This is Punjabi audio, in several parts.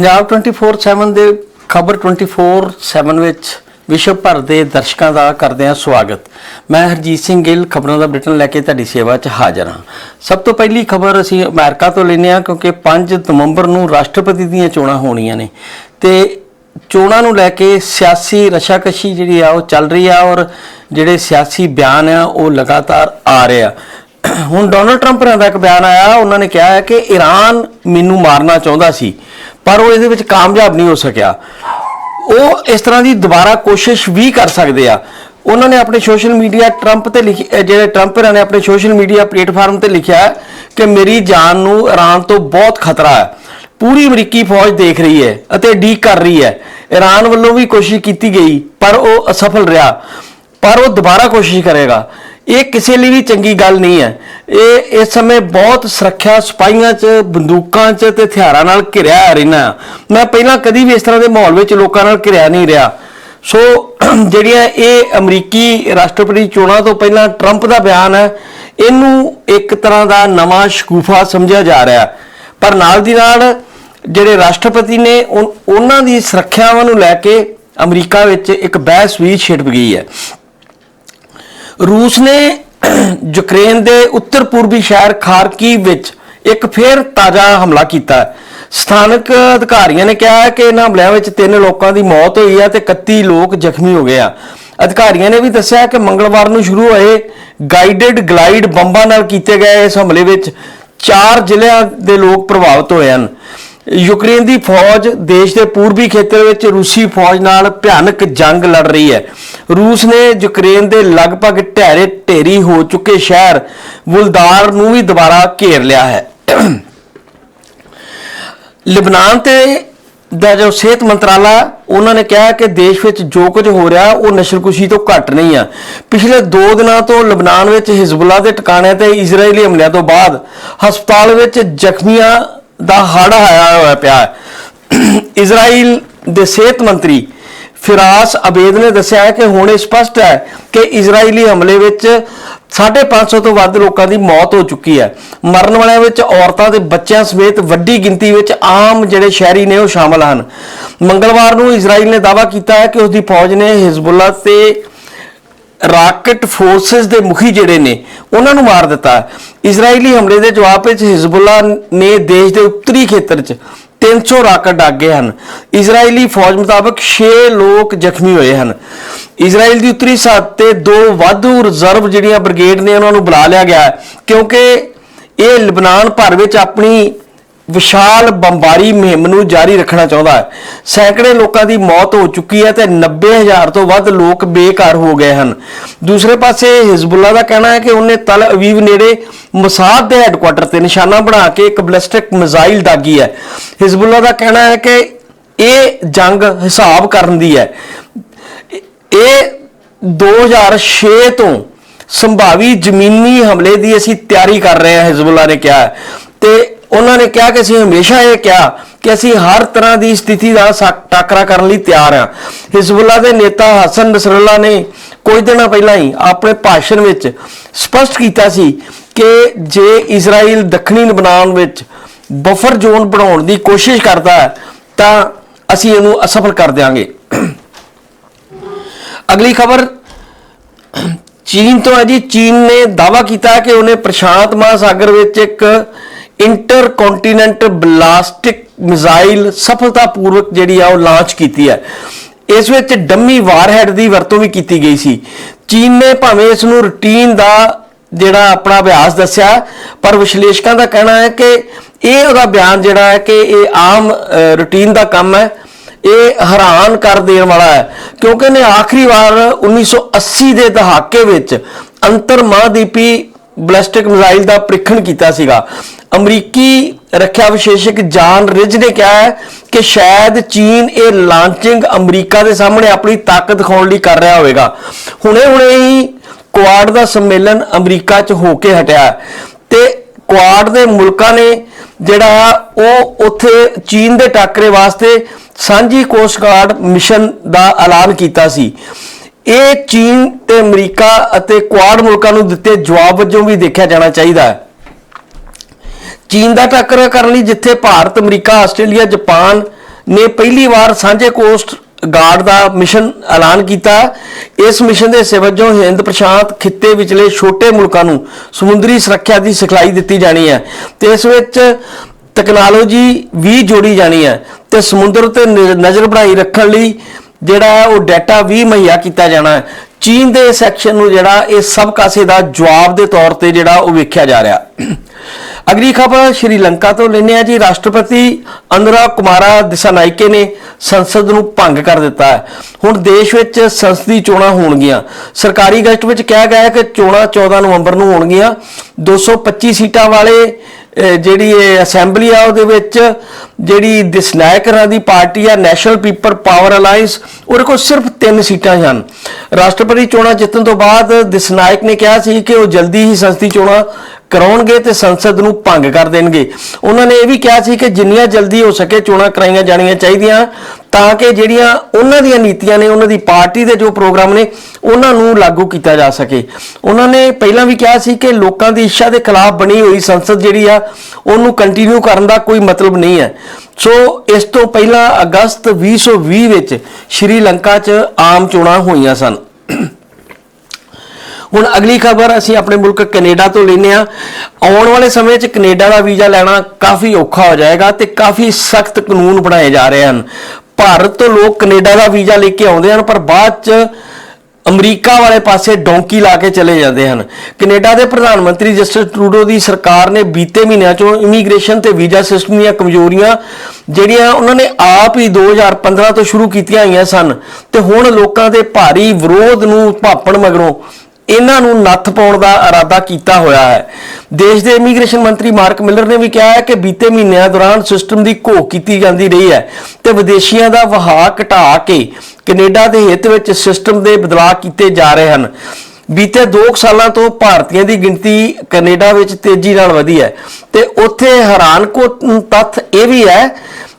ਪੰਜਾਬ 24/7 ਦੇ ਖਬਰ 24/7 ਵਿੱਚ ਵਿਸ਼ਵ ਭਰ ਦੇ ਦਰਸ਼ਕਾਂ ਦਾ ਕਰਦੇ ਹਾਂ ਸਵਾਗਤ। ਮੈਂ ਹਰਜੀਤ ਸਿੰਘ ਗਿੱਲ, ਖਬਰਾਂ ਦਾ ਬ੍ਰਿਟਨ ਲੈ ਕੇ ਤੁਹਾਡੀ ਸੇਵਾ 'ਚ ਹਾਜ਼ਰ ਹਾਂ। ਸਭ ਤੋਂ ਪਹਿਲੀ ਖਬਰ ਅਸੀਂ ਅਮਰੀਕਾ ਤੋਂ ਲੈਂਦੇ ਹਾਂ ਕਿਉਂਕਿ 5 ਨਵੰਬਰ ਨੂੰ ਰਾਸ਼ਟਰਪਤੀ ਦੀਆਂ ਚੋਣਾਂ ਹੋਣੀਆਂ ਨੇ। ਤੇ ਚੋਣਾਂ ਨੂੰ ਲੈ ਕੇ ਸਿਆਸੀ ਰਸ਼ਾਕਸ਼ੀ ਜਿਹੜੀ ਆ ਉਹ ਚੱਲ ਰਹੀ ਆ ਔਰ ਜਿਹੜੇ ਸਿਆਸੀ ਬਿਆਨ ਆ ਉਹ ਲਗਾਤਾਰ ਆ ਰਹੇ ਆ। ਹੁਣ ਡੋਨਲਡ ਟਰੰਪ ਦਾ ਇੱਕ ਬਿਆਨ ਆਇਆ, ਉਹਨਾਂ ਨੇ ਕਿਹਾ ਹੈ ਕਿ ਈਰਾਨ ਮੈਨੂੰ ਮਾਰਨਾ ਚਾਹੁੰਦਾ ਸੀ, ਪਰ ਉਹ ਇਹਦੇ ਵਿੱਚ ਕਾਮਯਾਬ ਨਹੀਂ ਹੋ ਸਕਿਆ। ਉਹ ਇਸ ਤਰ੍ਹਾਂ ਦੀ ਦੁਬਾਰਾ ਕੋਸ਼ਿਸ਼ ਵੀ ਕਰ ਸਕਦੇ ਆ। ਉਹਨਾਂ ਨੇ ਆਪਣੇ ਸੋਸ਼ਲ ਮੀਡੀਆ ਟਰੰਪ ਤੇ ਲਿਖੀ ਜਿਹੜੇ ਟਰੰਪ ਨੇ ਆਪਣੇ ਸੋਸ਼ਲ ਮੀਡੀਆ ਪਲੇਟਫਾਰਮ ਤੇ ਲਿਖਿਆ ਕਿ ਮੇਰੀ ਜਾਨ ਨੂੰ ਈਰਾਨ ਤੋਂ ਬਹੁਤ ਖਤਰਾ ਹੈ। ਪੂਰੀ ਅਮਰੀਕੀ ਫੌਜ ਦੇਖ ਰਹੀ ਹੈ ਅਤੇ ਡੀਕ ਕਰ ਰਹੀ ਹੈ। ਈਰਾਨ ਵੱਲੋਂ ਵੀ ਕੋਸ਼ਿਸ਼ ਕੀਤੀ ਗਈ, ਪਰ ਉਹ ਅਸਫਲ ਰਿਹਾ। ਪਰ ਉਹ ਦੁਬਾਰਾ ਕੋਸ਼ਿਸ਼ ਕਰੇਗਾ। ਇਹ ਕਿਸੇ ਲਈ ਵੀ ਚੰਗੀ ਗੱਲ ਨਹੀਂ ਹੈ। ਇਹ ਇਸ ਸਮੇਂ ਬਹੁਤ ਸੁਰੱਖਿਆ ਸਿਪਾਹੀਆਂ 'ਚ, ਬੰਦੂਕਾਂ 'ਚ ਤੇ ਹਥਿਆਰਾਂ ਨਾਲ ਘਿਰਿਆ ਰਹਿਣਾ ਮੈਂ ਪਹਿਲਾਂ ਕਦੀ ਵੀ ਇਸ ਤਰ੍ਹਾਂ ਦੇ ਮਾਹੌਲ ਵਿੱਚ ਲੋਕਾਂ ਨਾਲ ਘਿਰਿਆ ਨਹੀਂ ਰਿਹਾ। ਸੋ, ਜਿਹੜੀਆਂ ਇਹ ਅਮਰੀਕੀ ਰਾਸ਼ਟਰਪਤੀ ਚੋਣਾਂ ਤੋਂ ਪਹਿਲਾਂ ਟਰੰਪ ਦਾ ਬਿਆਨ ਹੈ, ਇਹਨੂੰ ਇੱਕ ਤਰ੍ਹਾਂ ਦਾ ਨਵਾਂ ਸ਼ਕੂਫਾ ਸਮਝਿਆ ਜਾ ਰਿਹਾ। ਪਰ ਨਾਲ ਦੀ ਨਾਲ ਜਿਹੜੇ ਰਾਸ਼ਟਰਪਤੀ ਨੇ, ਉਨ- ਉਹਨਾਂ ਦੀ ਸੁਰੱਖਿਆਵਾਂ ਨੂੰ ਲੈ ਕੇ ਅਮਰੀਕਾ ਵਿੱਚ ਇੱਕ ਬਹਿਸ ਵੀ ਛਿੜ ਗਈ ਹੈ। ਰੂਸ ਨੇ ਯੂਕਰੇਨ ਦੇ ਉੱਤਰ ਪੂਰਬੀ ਸ਼ਹਿਰ ਖਾਰਕੀਵ ਵਿੱਚ ਇੱਕ ਫੇਰ ਤਾਜ਼ਾ ਹਮਲਾ ਕੀਤਾ। ਸਥਾਨਕ ਅਧਿਕਾਰੀਆਂ ਨੇ ਕਿਹਾ ਕਿ ਇਹਨਾਂ ਹਮਲਿਆਂ ਵਿੱਚ ਤਿੰਨ ਲੋਕਾਂ ਦੀ ਮੌਤ ਹੋਈ ਹੈ ਤੇ 31 ਲੋਕ ਜ਼ਖਮੀ ਹੋ ਗਏ ਆ। ਅਧਿਕਾਰੀਆਂ ਨੇ ਵੀ ਦੱਸਿਆ ਕਿ ਮੰਗਲਵਾਰ ਨੂੰ ਸ਼ੁਰੂ ਹੋਏ ਗਾਈਡਡ ਗਲਾਈਡ ਬੰਬਾਂ ਨਾਲ ਕੀਤੇ ਗਏ ਇਸ ਹਮਲੇ ਵਿੱਚ ਚਾਰ ਜ਼ਿਲ੍ਹਿਆਂ ਦੇ ਲੋਕ ਪ੍ਰਭਾਵਿਤ ਹੋਏ ਹਨ। ਯੂਕਰੇਨ ਦੀ ਫੌਜ ਦੇਸ਼ ਦੇ ਪੂਰਬੀ ਖੇਤਰ ਵਿੱਚ ਰੂਸੀ ਫੌਜ ਨਾਲ ਭਿਆਨਕ ਜੰਗ ਲੜ ਰਹੀ ਹੈ। ਰੂਸ ਨੇ ਯੂਕਰੇਨ ਦੇ ਲਗਭਗ ਢਹਿਰੇ ਢੇਰੀ ਹੋ ਚੁੱਕੇ ਸ਼ਹਿਰ। ਵੁਲਦਾਰ ਨੂੰ ਵੀ ਦੁਬਾਰਾ ਘੇਰ ਲਿਆ ਹੈ। ਲਿਬਨਾਨ ਤੇ ਦਾ ਜੋ ਸਿਹਤ ਮੰਤਰਾਲਾ, ਉਹਨਾਂ ਨੇ ਕਿਹਾ ਕਿ ਦੇਸ਼ ਵਿੱਚ ਜੋ ਕੁਝ ਹੋ ਰਿਹਾ, ਉਹ ਨਸ਼ਲਕੁਸ਼ੀ ਤੋਂ ਘੱਟ ਨਹੀਂ ਆ। ਪਿਛਲੇ 2 ਦਿਨਾਂ ਤੋਂ ਲਿਬਨਾਨ ਵਿੱਚ ਹਿਜ਼ਬੁੱਲਾ ਦੇ ਟਿਕਾਣਿਆਂ ਤੇ ਇਜ਼ਰਾਈਲੀ ਹਮਲਿਆਂ ਤੋਂ ਬਾਅਦ ਹਸਪਤਾਲ ਵਿੱਚ ਜ਼ਖਮੀਆਂ ਦਾ ਹੜ ਆਇਆ ਹੋਇਆ ਪਿਆ ਇਜ਼ਰਾਈਲ ਦੇ ਸਿਹਤ ਮੰਤਰੀ ਫਿਰਾਸ ਅਬੇਦ ਨੇ ਦੱਸਿਆ ਹੈ ਕਿ ਹੁਣ ਇਹ ਸਪਸ਼ਟ ਹੈ ਕਿ ਇਜ਼ਰਾਈਲੀ ਹਮਲੇ ਵਿੱਚ 550 ਤੋਂ ਵੱਧ ਲੋਕਾਂ ਦੀ ਮੌਤ ਹੋ ਚੁੱਕੀ ਹੈ ਮਰਨ ਵਾਲਿਆਂ ਵਿੱਚ ਔਰਤਾਂ ਤੇ ਬੱਚਿਆਂ ਸਮੇਤ ਵੱਡੀ ਗਿਣਤੀ ਵਿੱਚ ਆਮ ਜਿਹੜੇ ਸ਼ਹਿਰੀ ਨੇ ਉਹ ਸ਼ਾਮਲ ਹਨ ਮੰਗਲਵਾਰ ਨੂੰ ਇਜ਼ਰਾਈਲ ਨੇ ਦਾਅਵਾ ਕੀਤਾ ਹੈ ਕਿ ਉਸ ਦੀ ਫੌਜ ਨੇ ਹਿਜ਼ਬੁੱਲਾ ਤੇ ਰਾਕਟ ਫੋਰਸਸ ਦੇ ਮੁਖੀ ਜਿਹੜੇ ਨੇ, ਉਹਨਾਂ ਨੂੰ ਮਾਰ ਦਿੱਤਾ ਹੈ। ਇਜ਼ਰਾਈਲੀ ਹਮਲੇ ਦੇ ਜਵਾਬ ਵਿੱਚ ਹਿਜ਼ਬੁੱਲਾ ਨੇ ਦੇਸ਼ ਦੇ ਉੱਤਰੀ ਖੇਤਰ 'ਚ 300 ਰਾਕਟ ਡਾਗੇ ਹਨ। ਇਜ਼ਰਾਈਲੀ ਫੌਜ ਮੁਤਾਬਕ 6 ਲੋਕ ਜ਼ਖਮੀ ਹੋਏ ਹਨ। ਇਜ਼ਰਾਈਲ ਦੀ ਉੱਤਰੀ ਸਰਹੱਦ ਤੇ ਦੋ ਵਾਧੂ ਰਿਜ਼ਰਵ ਜਿਹੜੀਆਂ ਬ੍ਰਿਗੇਡ ਨੇ ਉਹਨਾਂ ਨੂੰ ਬੁਲਾ ਲਿਆ ਗਿਆ ਕਿਉਂਕਿ ਇਹ ਲਿਬਨਾਨ ਭਰ ਵਿੱਚ ਆਪਣੀ ਵਿਸ਼ਾਲ ਬੰਬਾਰੀ ਮੁਹਿੰਮ ਨੂੰ ਜਾਰੀ ਰੱਖਣਾ ਚਾਹੁੰਦਾ ਹੈ। ਸੈਂਕੜੇ ਲੋਕਾਂ ਦੀ ਮੌਤ ਹੋ ਚੁੱਕੀ ਹੈ ਤੇ 90000 ਤੋਂ ਵੱਧ ਲੋਕ ਬੇਕਾਰ ਹੋ ਗਏ ਹਨ। ਦੂਸਰੇ ਪਾਸੇ ਹਿਜ਼ਬੁੱਲਾ ਦਾ ਕਹਿਣਾ ਹੈ ਕਿ ਉਹਨੇ ਤਲ ਅਵੀਵ ਨੇੜੇ ਮਸਾਦ ਦੇ ਹੈੱਡਕੁਆਟਰ ਤੇ ਨਿਸ਼ਾਨਾ ਬਣਾ ਕੇ ਇੱਕ ਬਲਿਸਟਿਕ ਮਿਜ਼ਾਈਲ ਦਾਗੀ ਹੈ। ਹਿਜ਼ਬੁੱਲਾ ਦਾ ਕਹਿਣਾ ਹੈ ਕਿ ਇਹ ਜੰਗ ਹਿਸਾਬ ਕਰਨ ਦੀ ਹੈ। ਇਹ 2006 ਤੋਂ ਸੰਭਾਵੀ ਜ਼ਮੀਨੀ ਹਮਲੇ ਦੀ ਅਸੀਂ ਤਿਆਰੀ ਕਰ ਰਹੇ ਹਾਂ, ਹਿਜ਼ਬੁੱਲਾ ਨੇ ਕਿਹਾ ਹੈ। ਤੇ ਉਹਨਾਂ ਨੇ ਕਿਹਾ ਕਿ ਅਸੀਂ ਹਮੇਸ਼ਾ ਇਹ ਕਿਹਾ ਕਿ ਅਸੀਂ ਹਰ ਤਰ੍ਹਾਂ ਦੀ ਸਥਿਤੀ ਦਾ ਸਾ- ਟਾਕਰਾ ਕਰਨ ਲਈ ਤਿਆਰ ਹਾਂ। ਹਿਜ਼ਬੁੱਲਾ ਦੇ ਨੇਤਾ ਹਸਨ ਨਸਰੱਲਾ ਨੇ ਕੁਝ ਦਿਨਾਂ ਪਹਿਲਾਂ ਹੀ ਆਪਣੇ ਭਾਸ਼ਣ ਵਿੱਚ ਸਪਸ਼ਟ ਕੀਤਾ ਸੀ ਕਿ ਜੇ ਇਜ਼ਰਾਈਲ ਦੱਖਣੀ ਲਬਨਾਨ ਵਿੱਚ ਬਫਰ ਜ਼ੋਨ ਬਣਾਉਣ ਦੀ ਕੋਸ਼ਿਸ਼ ਕਰਦਾ ਹੈ, ਤਾਂ ਅਸੀਂ ਇਹਨੂੰ ਅਸਫਲ ਕਰ ਦਿਆਂਗੇ। ਅਗਲੀ ਖਬਰ, ਚੀਨ ਤੋਂ ਹੈ ਜੀ। ਚੀਨ ਨੇ ਦਾਅਵਾ ਕੀਤਾ ਕਿ ਉਹਨੇ ਪ੍ਰਸ਼ਾਂਤ ਮਹਾਸਾਗਰ ਵਿੱਚ ਇੱਕ ਇੰਟਰਕੌਂਟੀਨੈਂਟ ਬਲਾਸਟਿਕ ਮਿਜ਼ਾਈਲ ਸਫਲਤਾਪੂਰਵਕ ਜਿਹੜੀ ਆ ਉਹ ਲਾਂਚ ਕੀਤੀ ਹੈ। ਇਸ ਵਿੱਚ ਡੰਮੀ ਵਾਰਹੈਡ ਦੀ ਵਰਤੋਂ ਵੀ ਕੀਤੀ ਗਈ ਸੀ। ਚੀਨ ਨੇ ਭਾਵੇਂ ਇਸ ਨੂੰ ਰੂਟੀਨ ਦਾ ਜਿਹੜਾ ਆਪਣਾ ਅਭਿਆਸ ਦੱਸਿਆ, ਪਰ ਵਿਸ਼ਲੇਸ਼ਕਾਂ ਦਾ ਕਹਿਣਾ ਹੈ ਕਿ ਇਹ ਉਹਦਾ ਬਿਆਨ ਜਿਹੜਾ ਹੈ ਕਿ ਇਹ ਆਮ ਰੂਟੀਨ ਦਾ ਕੰਮ ਹੈ। ਇਹ ਹੈਰਾਨ ਕਰ ਦੇਣ ਵਾਲਾ ਹੈ, ਕਿਉਂਕਿ ਇਹਨੇ ਆਖਰੀ ਵਾਰ 1980 ਦੇ ਦਹਾਕੇ ਵਿੱਚ ਅੰਤਰ ਮਹਾਦੀਪੀ ਬਲਿਸਟਿਕ ਮਿਜ਼ਾਈਲ ਦਾ ਪ੍ਰੀਖਣ ਕੀਤਾ ਸੀਗਾ। ਅਮਰੀਕੀ ਰੱਖਿਆ ਵਿਸ਼ੇਸ਼ਕ ਜਾਨ ਰਿਜ ਨੇ ਕਿਹਾ ਹੈ ਕਿ ਸ਼ਾਇਦ ਚੀਨ ਇਹ ਲਾਂਚਿੰਗ ਅਮਰੀਕਾ ਦੇ ਸਾਹਮਣੇ ਆਪਣੀ ਤਾਕਤ ਦਿਖਾਉਣ ਲਈ ਕਰ ਰਿਹਾ ਹੋਵੇਗਾ। ਹੁਣੇ-ਹੁਣੇ ਹੀ ਕੁਆਡ ਦਾ ਸੰਮੇਲਨ ਅਮਰੀਕਾ 'ਚ ਹੋ ਕੇ ਹਟਿਆ ਹੈ ਤੇ ਕੁਆਡ ਦੇ ਮੁਲਕਾਂ ਨੇ ਜਿਹੜਾ ਉਹ ਉੱਥੇ ਚੀਨ ਦੇ ਟਾਕਰੇ ਵਾਸਤੇ ਸਾਂਝੀ ਕੋਸਟ ਗਾਰਡ ਮਿਸ਼ਨ ਦਾ ਐਲਾਨ ਕੀਤਾ ਸੀ। ਇਹ ਚੀਨ ਤੇ ਅਮਰੀਕਾ ਅਤੇ ਕੁਆਡ ਮੁਲਕਾਂ ਨੂੰ ਦਿੱਤੇ ਜਵਾਬ ਵਜੋਂ ਵੀ ਦੇਖਿਆ ਜਾਣਾ ਚਾਹੀਦਾ ਹੈ। ਚੀਨ ਦਾ ਟੱਕਰ ਕਰਨ ਲਈ ਜਿੱਥੇ ਭਾਰਤ, ਅਮਰੀਕਾ, ਆਸਟ੍ਰੇਲੀਆ, ਜਾਪਾਨ ਨੇ ਪਹਿਲੀ ਵਾਰ ਸਾਂਝੇ ਕੋਸਟ ਗਾਰਡ ਦਾ ਮਿਸ਼ਨ ਐਲਾਨ ਕੀਤਾ ਇਸ ਮਿਸ਼ਨ ਦੇ ਹਿੱਸੇ ਵਜੋਂ ਹਿੰਦ ਪ੍ਰਸ਼ਾਂਤ ਖਿੱਤੇ ਵਿਚਲੇ ਛੋਟੇ ਮੁਲਕਾਂ ਨੂੰ ਸਮੁੰਦਰੀ ਸੁਰੱਖਿਆ ਦੀ ਸਿਖਲਾਈ ਦਿੱਤੀ ਜਾਣੀ ਹੈ ਤੇ ਇਸ ਵਿੱਚ ਟੈਕਨੋਲੋਜੀ ਵੀ ਜੋੜੀ ਜਾਣੀ ਹੈ ਤੇ ਸਮੁੰਦਰ ਤੇ ਨਜ਼ਰ ਬਣਾਈ ਰੱਖਣ ਲਈ ਜਿਹੜਾ ਹੈ ਉਹ ਡਾਟਾ ਵੀ ਮੁਹੱਈਆ ਕੀਤਾ ਜਾਣਾ ਹੈ। ਚੀਨ ਦੇ ਸੈਕਸ਼ਨ ਨੂੰ ਜਿਹੜਾ ਇਹ ਸਭ ਕਾਸੇ ਦਾ ਜਵਾਬ ਦੇ ਤੌਰ ਤੇ ਜਿਹੜਾ ਉਹ ਵੇਖਿਆ ਜਾ ਰਿਹਾ ਅਗਲੀ ਖਬਰ ਸ਼੍ਰੀਲੰਕਾ ਤੋਂ ਲੈਂਦੇ ਆ ਜੀ। ਰਾਸ਼ਟਰਪਤੀ ਅੰਦਰਾ ਕੁਮਾਰਾ ਦਿਸਾਨਾਇਕੇ ਨੇ ਸੰਸਦ ਨੂੰ ਭੰਗ ਕਰ ਦਿੱਤਾ ਹੈ। ਹੁਣ ਦੇਸ਼ ਵਿੱਚ ਸੰਸਦੀ ਚੋਣਾਂ ਹੋਣਗੀਆਂ। ਸਰਕਾਰੀ ਗਜ਼ਟ ਵਿੱਚ ਕਿਹਾ ਗਿਆ ਹੈ ਕਿ ਚੋਣਾਂ 14 ਨਵੰਬਰ ਨੂੰ ਹੋਣਗੀਆਂ। 225 ਸੀਟਾਂ ਵਾਲੇ ਜਿਹੜੀ ਇਹ ਅਸੈਂਬਲੀ ਆ, ਉਹਦੇ ਵਿੱਚ ਜਿਹੜੀ ਦਿਸਨਾਇਕਰਾਂ ਦੀ ਪਾਰਟੀ ਆ, ਨੈਸ਼ਨਲ ਪੀਪਲ ਪਾਵਰ ਅਲਾਈਅੰਸ ਉਹਦੇ ਕੋਲ ਸਿਰਫ 3 ਸੀਟਾਂ ਹੀ ਹਨ। ਰਾਸ਼ਟਰਪਤੀ ਚੋਣਾਂ ਜਿੱਤਣ ਤੋਂ ਬਾਅਦ ਦਿਸਨਾਇਕ ਨੇ ਕਿਹਾ ਸੀ ਕਿ ਉਹ ਜਲਦੀ ਹੀ ਸੰਸਦੀ ਚੋਣਾਂ ਕਰਾਉਣਗੇ ਤੇ ਸੰਸਦ ਨੂੰ ਭੰਗ ਕਰ ਦੇਣਗੇ। ਉਹਨਾਂ ਨੇ ਇਹ ਵੀ ਕਿਹਾ ਸੀ ਕਿ ਜਿੰਨੀਆਂ ਜਲਦੀ ਹੋ ਸਕੇ ਚੋਣਾਂ ਕਰਾਈਆਂ ਜਾਣੀਆਂ ਚਾਹੀਦੀਆਂ, ਤਾਂ ਕਿ ਜਿਹੜੀਆਂ ਉਹਨਾਂ ਦੀਆਂ ਨੀਤੀਆਂ ਨੇ, ਉਹਨਾਂ ਦੀ ਪਾਰਟੀ ਦੇ ਜੋ ਪ੍ਰੋਗਰਾਮ ਨੇ, ਉਹਨਾਂ ਨੂੰ ਲਾਗੂ ਕੀਤਾ ਜਾ ਸਕੇ। ਉਹਨਾਂ ਨੇ ਪਹਿਲਾਂ ਵੀ ਕਿਹਾ ਸੀ ਕਿ ਲੋਕਾਂ ਦੀ ਇੱਛਾ ਦੇ ਖਿਲਾਫ ਬਣੀ ਹੋਈ ਸੰਸਦ ਜਿਹੜੀ ਆ, ਉਹਨੂੰ ਕੰਟੀਨਿਊ ਕਰਨ ਦਾ ਕੋਈ ਮਤਲਬ ਨਹੀਂ ਹੈ। ਸੋ ਇਸ ਤੋਂ ਪਹਿਲਾਂ ਅਗਸਤ 2020 ਵਿੱਚ ਸ਼੍ਰੀਲੰਕਾ 'ਚ ਆਮ ਚੋਣਾਂ ਹੋਈਆਂ ਸਨ। ਹੁਣ ਅਗਲੀ ਖਬਰ ਅਸੀਂ ਆਪਣੇ ਮੁਲਕ ਕੈਨੇਡਾ ਤੋਂ ਲੈਨੇ ਆ ਆਉਣ ਵਾਲੇ ਸਮੇਂ 'ਚ ਕੈਨੇਡਾ ਦਾ ਵੀਜ਼ਾ ਲੈਣਾ ਕਾਫੀ ਔਖਾ ਹੋ ਜਾਏਗਾ ਤੇ ਕਾਫੀ ਸਖਤ ਕਾਨੂੰਨ ਬਣਾਏ ਜਾ ਰਹੇ ਹਨ। ਭਾਰਤ ਤੋਂ ਲੋਕ ਕੈਨੇਡਾ ਦਾ ਵੀਜ਼ਾ ਲੈ ਕੇ ਆਉਂਦੇ ਹਨ, ਪਰ ਬਾਅਦ 'ਚ ਅਮਰੀਕਾ ਵਾਲੇ ਪਾਸੇ ਡੌਂਕੀ ਲਾ ਕੇ ਚਲੇ ਜਾਂਦੇ ਹਨ। ਕੈਨੇਡਾ ਦੇ ਪ੍ਰਧਾਨ ਮੰਤਰੀ ਜਸਟਿਸ ਟਰੂਡੋ ਦੀ ਸਰਕਾਰ ਨੇ ਬੀਤੇ ਮਹੀਨਿਆਂ 'ਚੋਂ ਇਮੀਗ੍ਰੇਸ਼ਨ ਤੇ ਵੀਜ਼ਾ ਸਿਸਟਮ ਦੀਆਂ ਕਮਜ਼ੋਰੀਆਂ ਜਿਹੜੀਆਂ ਉਹਨਾਂ ਨੇ ਆਪ ਹੀ 2015 ਤੋਂ ਸ਼ੁਰੂ ਕੀਤੀਆਂ ਹੋਈਆਂ ਸਨ, ਤੇ ਹੁਣ ਲੋਕਾਂ ਦੇ ਭਾਰੀ ਵਿਰੋਧ ਨੂੰ ਭਾਪਣ ਮਗਰੋਂ ਇਹਨਾਂ ਨੂੰ ਨੱਥ ਪਾਉਣ ਦਾ ਇਰਾਦਾ ਕੀਤਾ ਹੋਇਆ ਹੈ। ਦੇਸ਼ ਦੇ ਇਮੀਗ੍ਰੇਸ਼ਨ ਮੰਤਰੀ ਮਾਰਕ ਮਿਲਰ ਨੇ ਵੀ ਕਿਹਾ ਹੈ ਕਿ ਬੀਤੇ ਮਹੀਨਿਆਂ ਦੌਰਾਨ ਸਿਸਟਮ ਦੀ ਘੋਖ ਕੀਤੀ ਜਾਂਦੀ ਰਹੀ ਹੈ ਤੇ ਵਿਦੇਸ਼ੀਆਂ ਦਾ ਵਹਾਅ ਘਟਾ ਕੇ ਕੈਨੇਡਾ ਦੇ ਹਿੱਤ ਵਿੱਚ ਸਿਸਟਮ ਦੇ ਬਦਲਾਅ ਕੀਤੇ ਜਾ ਰਹੇ ਹਨ। ਬੀਤੇ 2 ਸਾਲਾਂ ਤੋਂ ਭਾਰਤੀਆਂ ਦੀ ਗਿਣਤੀ ਕੈਨੇਡਾ ਵਿੱਚ ਤੇਜ਼ੀ ਨਾਲ ਵਧੀ ਹੈ ਤੇ ਉੱਥੇ ਹੈਰਾਨ ਕੋ ਤੱਥ ਇਹ ਵੀ ਹੈ